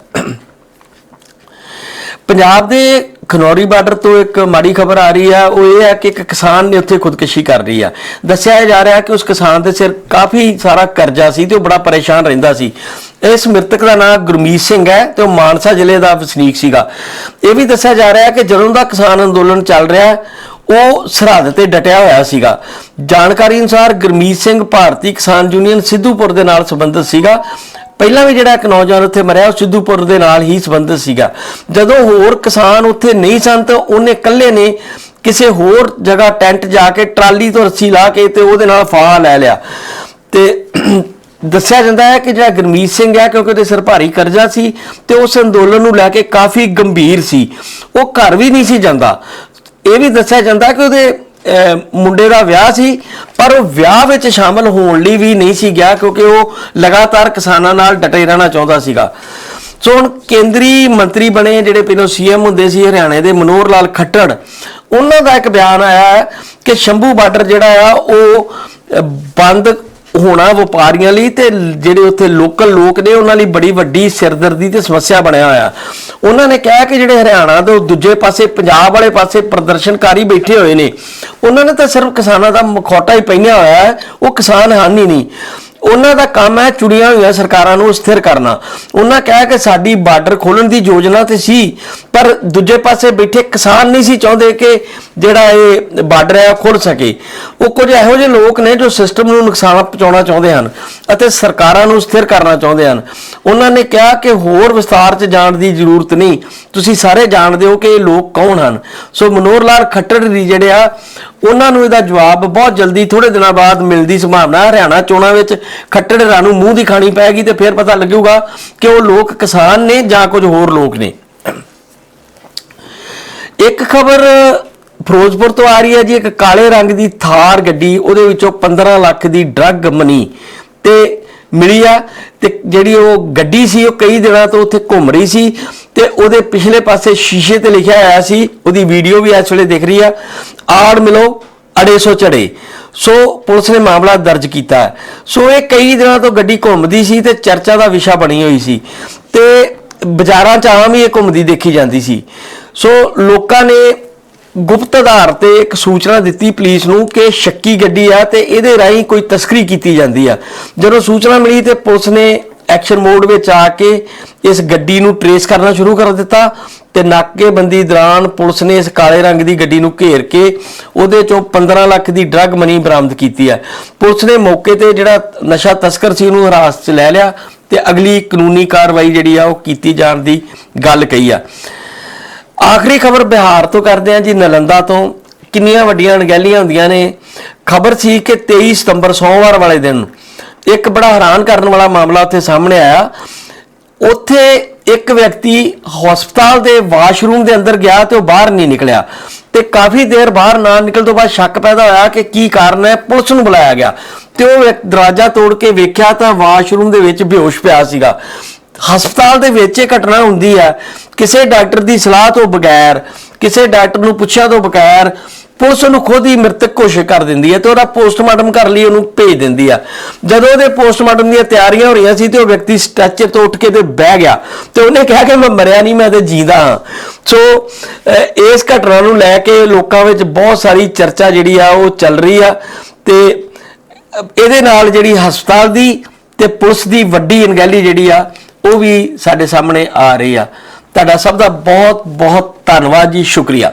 ਪੰਜਾਬ ਦੇ ਖਨੌਰੀ ਬਾਰਡਰ ਤੋਂ ਇੱਕ ਮਾੜੀ ਖਬਰ ਆ ਰਹੀ ਆ ਉਹ ਇਹ ਹੈ ਕਿ ਇੱਕ ਕਿਸਾਨ ਨੇ ਉੱਥੇ ਖੁਦਕੁਸ਼ੀ ਕਰ ਰਹੀ ਆ ਦੱਸਿਆ ਜਾ ਰਿਹਾ ਕਿ ਉਸ ਕਿਸਾਨ ਦੇ ਸਿਰ ਕਾਫੀ ਸਾਰਾ ਕਰਜ਼ਾ ਸੀ ਤੇ ਉਹ ਬੜਾ ਪਰੇਸ਼ਾਨ ਰਹਿੰਦਾ ਸੀ। ਇਸ ਮ੍ਰਿਤਕ ਦਾ ਨਾਮ ਗੁਰਮੀਤ ਸਿੰਘ ਹੈ ਤੇ ਉਹ ਮਾਨਸਾ ਜ਼ਿਲ੍ਹੇ ਦਾ ਵਸਨੀਕ ਸੀਗਾ। ਇਹ ਵੀ ਦੱਸਿਆ ਜਾ ਰਿਹਾ ਕਿ ਜਦੋਂ ਦਾ ਕਿਸਾਨ ਅੰਦੋਲਨ ਚੱਲ ਰਿਹਾ ਉਹ ਸਰਹੱਦ ਤੇ ਡਟਿਆ ਹੋਇਆ ਸੀਗਾ। ਜਾਣਕਾਰੀ ਅਨੁਸਾਰ ਗੁਰਮੀਤ ਸਿੰਘ ਭਾਰਤੀ ਕਿਸਾਨ ਯੂਨੀਅਨ ਸਿੱਧੂਪੁਰ ਦੇ ਨਾਲ ਸੰਬੰਧਿਤ ਸੀਗਾ। ਪਹਿਲਾਂ ਵੀ ਜਿਹੜਾ ਇੱਕ ਨੌਜਵਾਨ ਉੱਥੇ ਮਰਿਆ, ਉਹ ਸਿੱਧੂਪੁਰ ਦੇ ਨਾਲ ਹੀ ਸੰਬੰਧਿਤ ਸੀਗਾ। ਜਦੋਂ ਹੋਰ ਕਿਸਾਨ ਉੱਥੇ ਨਹੀਂ ਸਨ ਤਾਂ ਉਹਨੇ ਇਕੱਲੇ ਨੇ ਕਿਸੇ ਹੋਰ ਜਗ੍ਹਾ ਟੈਂਟ ਜਾ ਕੇ ਟਰਾਲੀ ਤੋਂ ਰੱਸੀ ਲਾ ਕੇ ਤੇ ਉਹਦੇ ਨਾਲ ਫਾਹ ਲੈ ਲਿਆ। ਤੇ ਦੱਸਿਆ ਜਾਂਦਾ ਹੈ ਕਿ ਜਿਹੜਾ ਗੁਰਮੀਤ ਸਿੰਘ ਹੈ, ਕਿਉਂਕਿ ਉਹਦੇ ਸਿਰ ਭਾਰੀ ਕਰਜ਼ਾ ਸੀ ਤੇ ਉਸ ਅੰਦੋਲਨ ਨੂੰ ਲੈ ਕੇ ਕਾਫੀ ਗੰਭੀਰ ਸੀ। ਉਹ ਘਰ ਵੀ ਨਹੀਂ ਸੀ ਜਾਂਦਾ। ਇਹ ਵੀ ਦੱਸਿਆ ਜਾਂਦਾ ਕਿ ਉਹਦੇ ਮੁੰਡੇ ਦਾ ਵਿਆਹ ਸੀ, ਪਰ ਉਹ ਵਿਆਹ ਵਿੱਚ ਸ਼ਾਮਲ ਹੋਣ ਲਈ ਵੀ ਨਹੀਂ ਸੀ ਗਿਆ ਕਿਉਂਕਿ ਉਹ ਲਗਾਤਾਰ ਕਿਸਾਨਾਂ ਨਾਲ ਡਟੇ ਰਹਿਣਾ ਚਾਹੁੰਦਾ ਸੀਗਾ। ਸੋ ਹੁਣ ਕੇਂਦਰੀ ਮੰਤਰੀ ਬਣੇ ਜਿਹੜੇ ਪਹਿਲਾਂ ਸੀਐਮ ਹੁੰਦੇ ਸੀ, ਹਰਿਆਣੇ ਦੇ ਮਨੋਹਰ ਲਾਲ ਖੱਟੜ, ਉਹਨਾਂ ਦਾ ਇੱਕ ਬਿਆਨ ਆਇਆ ਹੈ ਕਿ ਸ਼ੰਭੂ ਬਾਰਡਰ ਜਿਹੜਾ ਆ, ਉਹ ਬੰਦ ਹੋਣਾ ਵਪਾਰੀਆਂ ਲਈ ਤੇ ਜਿਹੜੇ ਉੱਥੇ ਲੋਕਲ ਲੋਕ ਨੇ, ਉਹਨਾਂ ਲਈ ਬੜੀ ਵੱਡੀ ਸਿਰਦਰਦੀ ਤੇ ਸਮੱਸਿਆ ਬਣਿਆ ਹੋਇਆ। ਉਹਨਾਂ ਨੇ ਕਿਹਾ ਕਿ ਜਿਹੜੇ ਹਰਿਆਣਾ ਦੇ ਦੂਜੇ ਪਾਸੇ, ਪੰਜਾਬ ਵਾਲੇ ਪਾਸੇ ਪ੍ਰਦਰਸ਼ਨਕਾਰੀ ਬੈਠੇ ਹੋਏ ਨੇ, ਉਹਨਾਂ ਨੇ ਤਾਂ ਸਿਰਫ ਕਿਸਾਨਾਂ ਦਾ ਮਖੌਟਾ ਹੀ ਪਹਿਨਿਆ ਹੋਇਆ ਹੈ, ਉਹ ਕਿਸਾਨ ਹਨ ਹੀ ਨਹੀਂ। ਉਹਨਾਂ ਦਾ ਕੰਮ ਹੈ ਚੁੜੀਆਂ ਹੋਈਆਂ ਸਰਕਾਰਾਂ ਨੂੰ ਸਥਿਰ ਕਰਨਾ। ਉਹਨਾਂ ਕਿਹਾ ਕਿ ਸਾਡੀ ਬਾਰਡਰ ਖੋਲਣ ਦੀ ਯੋਜਨਾ ਤੇ ਸੀ, ਪਰ ਦੂਜੇ ਪਾਸੇ ਬੈਠੇ ਕਿਸਾਨ ਨਹੀਂ ਸੀ ਚਾਹੁੰਦੇ ਕਿ ਜਿਹੜਾ ਇਹ ਬਾਰਡਰ ਹੈ ਖੁੱਲ ਸਕੇ। ਉਹ ਕੁਝ ਇਹੋ ਜਿਹੇ ਲੋਕ ਨੇ ਜੋ ਸਿਸਟਮ ਨੂੰ ਨੁਕਸਾਨ ਪਹੁੰਚਾਉਣਾ ਚਾਹੁੰਦੇ ਹਨ ਅਤੇ ਸਰਕਾਰਾਂ ਨੂੰ ਸਥਿਰ ਕਰਨਾ ਚਾਹੁੰਦੇ ਹਨ। ਉਹਨਾਂ ਨੇ ਕਿਹਾ ਕਿ ਹੋਰ ਵਿਸਤਾਰ 'ਚ ਜਾਣ ਦੀ ਜ਼ਰੂਰਤ ਨਹੀਂ। ਤੁਸੀਂ ਸਾਰੇ ਜਾਣਦੇ ਹੋ ਕਿ ਇਹ ਲੋਕ ਕੌਣ ਹਨ। ਸੋ ਮਨੋਹਰ ਲਾਲ ਖੱਟੜ ਜੀ ਜਿਹੜੇ ਆ ਉਹਨਾਂ ਨੂੰ ਇਹਦਾ ਜਵਾਬ ਬਹੁਤ ਜਲਦੀ ਥੋੜੇ ਦਿਨਾਂ ਬਾਅਦ ਮਿਲਣ ਸੰਭਾਵਨਾ ਹੈ। ਹਰਿਆਣਾ ਚੋਣਾਂ ਵਿੱਚ ਖੱਟੜ ਰਾਂ ਨੂੰ ਮੂੰਹ ਦੀ ਖਾਣੀ ਪੈਗੀ ਤੇ ਫਿਰ ਪਤਾ ਲੱਗੂਗਾ ਕਿ ਉਹ ਲੋਕ ਕਿਸਾਨ ਨੇ ਜਾਂ ਕੁਝ ਹੋਰ ਲੋਕ ਨੇ। ਇੱਕ ਖਬਰ ਫਿਰੋਜ਼ਪੁਰ ਤੋਂ ਆ ਰਹੀ ਹੈ ਜੀ, ਇੱਕ ਕਾਲੇ ਰੰਗ ਦੀ ਥਾਰ ਗੱਡੀ, ਉਹਦੇ ਵਿੱਚੋਂ 15 ਲੱਖ ਦੀ ਡਰੱਗ ਮਨੀ ਤੇ ਮਿਲੀ ਆ ਤੇ ਜਿਹੜੀ ਉਹ ਗੱਡੀ ਸੀ, ਉਹ ਕਈ ਦਿਨਾਂ ਤੋਂ ਉੱਥੇ ਘੁੰਮ ਰਹੀ ਸੀ ਤੇ ਉਹਦੇ ਪਿਛਲੇ ਪਾਸੇ ਸ਼ੀਸ਼ੇ ਤੇ ਲਿਖਿਆ ਹੋਇਆ ਸੀ, ਉਹਦੀ ਵੀਡੀਓ ਵੀ ਇਸ ਵੇਲੇ ਦਿਖ ਰਹੀ ਆ, ਆੜ ਮਿਲੋ, ਅੜੇ ਸੋ ਚੜੇ। ਸੋ ਪੁਲਿਸ ਨੇ ਮਾਮਲਾ ਦਰਜ ਕੀਤਾ। ਸੋ ਇਹ ਕਈ ਦਿਨਾਂ ਤੋਂ ਗੱਡੀ ਘੁੰਮਦੀ ਸੀ ਤੇ ਚਰਚਾ ਦਾ ਵਿਸ਼ਾ ਬਣੀ ਹੋਈ ਸੀ ਤੇ ਬਾਜ਼ਾਰਾਂ 'ਚ ਆਮ ਹੀ ਇਹ ਘੁੰਮਦੀ ਦੇਖੀ ਜਾਂਦੀ ਸੀ। ਸੋ ਲੋਕਾਂ ਨੇ ਗੁਪਤ ਆਧਾਰ ਤੇ ਇੱਕ ਸੂਚਨਾ ਦਿੱਤੀ ਪੁਲਿਸ ਨੂੰ ਕਿ ਸ਼ੱਕੀ ਗੱਡੀ ਆ ਤੇ ਇਹਦੇ ਰਾਹੀਂ ਕੋਈ ਤਸਕਰੀ ਕੀਤੀ ਜਾਂਦੀ ਆ। ਜਦੋਂ ਸੂਚਨਾ ਮਿਲੀ ਤੇ ਪੁਲਿਸ ਨੇ ਐਕਸ਼ਨ ਮੋਡ ਵਿੱਚ ਆ ਕੇ ਇਸ ਗੱਡੀ ਨੂੰ ਟਰੇਸ ਕਰਨਾ ਸ਼ੁਰੂ ਕਰ ਦਿੱਤਾ ਤੇ ਨਾਕੇਬੰਦੀ ਦੌਰਾਨ ਪੁਲਿਸ ਨੇ ਇਸ ਕਾਲੇ ਰੰਗ ਦੀ ਗੱਡੀ ਨੂੰ ਘੇਰ ਕੇ ਉਹਦੇ ਚੋਂ 15 ਲੱਖ ਦੀ ਡਰੱਗ ਮਨੀ ਬਰਾਮਦ ਕੀਤੀ ਹੈ ਪੁਲਿਸ ਨੇ ਮੌਕੇ ਤੇ ਜਿਹੜਾ ਨਸ਼ਾ ਤਸਕਰ ਸੀ ਉਹਨੂੰ ਹਿਰਾਸਤ 'ਚ ਲੈ ਲਿਆ ਤੇ ਅਗਲੀ ਕਾਨੂੰਨੀ ਕਾਰਵਾਈ ਜਿਹੜੀ ਆ ਉਹ ਕੀਤੀ ਜਾਣ ਦੀ ਗੱਲ ਕਹੀ ਆ। ਆਖਰੀ ਖਬਰ ਬਿਹਾਰ ਤੋਂ ਕਰਦੇ ਹਾਂ ਜੀ, ਨਲੰਦਾ ਤੋਂ। ਕਿੰਨੀਆਂ ਵੱਡੀਆਂ ਅਣਗਹਿਲੀਆਂ ਹੁੰਦੀਆਂ ਨੇ। ਖਬਰ ਸੀ ਕਿ 23 ਸਤੰਬਰ ਸੋਮਵਾਰ ਵਾਲੇ ਦਿਨ ਇੱਕ ਬੜਾ ਹੈਰਾਨ ਕਰਨ ਵਾਲਾ ਮਾਮਲਾ ਉੱਥੇ ਸਾਹਮਣੇ ਆਇਆ। ਉੱਥੇ ਇੱਕ ਵਿਅਕਤੀ ਹਸਪਤਾਲ ਦੇ ਵਾਸ਼ਰੂਮ ਦੇ ਅੰਦਰ ਗਿਆ ਤੇ ਉਹ ਬਾਹਰ ਨਹੀਂ ਨਿਕਲਿਆ। ਤੇ ਕਾਫੀ ਦੇਰ ਬਾਹਰ ਨਾ ਨਿਕਲਣ ਤੋਂ ਬਾਅਦ ਸ਼ੱਕ ਪੈਦਾ ਹੋਇਆ ਕਿ ਕੀ ਕਾਰਨ ਹੈ, ਪੁਲਿਸ ਨੂੰ ਬੁਲਾਇਆ ਗਿਆ। ਤੇ ਉਹ ਦਰਵਾਜ਼ਾ ਤੋੜ ਕੇ ਵੇਖਿਆ ਤਾਂ ਵਾਸ਼ਰੂਮ ਦੇ ਵਿੱਚ ਬੇਹੋਸ਼ ਪਿਆ ਸੀਗਾ। ਹਸਪਤਾਲ ਦੇ ਵਿੱਚ ਇਹ ਘਟਨਾ ਹੁੰਦੀ ਹੈ ਕਿਸੇ ਡਾਕਟਰ ਦੀ ਸਲਾਹ ਤੋਂ ਬਗੈਰ, ਕਿਸੇ ਡਾਕਟਰ ਨੂੰ ਪੁੱਛਿਆ ਤੋਂ ਬਗੈਰ, ਪੁਲਿਸ ਨੂੰ ਖੁਦ ਹੀ ਮ੍ਰਿਤਕ ਘੋਸ਼ਿਤ ਕਰ ਦਿੰਦੀ ਹੈ ਤੇ ਉਹਦਾ ਪੋਸਟਮਾਰਟਮ ਕਰ ਲਈ ਉਹਨੂੰ ਭੇਜ ਦਿੰਦੀ ਆ। ਜਦੋਂ ਉਹਦੇ ਪੋਸਟਮਾਰਟਮ ਦੀਆਂ ਤਿਆਰੀਆਂ ਹੋ ਰਹੀਆਂ ਸੀ ਤੇ ਉਹ ਵਿਅਕਤੀ ਸਟ੍ਰੈਚਰ ਤੋਂ ਉੱਠ ਕੇ ਤੇ ਬਹਿ ਗਿਆ ਤੇ ਉਹਨੇ ਕਿਹਾ ਕਿ ਮੈਂ ਮਰਿਆ ਨਹੀਂ, ਮੈਂ ਤੇ ਜੀਂਦਾ ਹਾਂ। ਸੋ ਇਸ ਘਟਨਾ ਨੂੰ ਲੈ ਕੇ ਲੋਕਾਂ ਵਿੱਚ ਬਹੁਤ ਸਾਰੀ ਚਰਚਾ ਜਿਹੜੀ ਆ ਉਹ ਚੱਲ ਰਹੀ ਆ ਤੇ ਇਹਦੇ ਨਾਲ ਜਿਹੜੀ ਹਸਪਤਾਲ ਦੀ ਤੇ ਪੁਲਿਸ ਦੀ ਵੱਡੀ ਅਣਗਹਿਲੀ ਜਿਹੜੀ ਆ ਉਹ ਵੀ ਸਾਡੇ ਸਾਹਮਣੇ ਆ ਰਹੀ ਆ। ਤੁਹਾਡਾ ਸਭ ਦਾ ਬਹੁਤ ਬਹੁਤ ਧੰਨਵਾਦ ਜੀ, ਸ਼ੁਕਰੀਆ।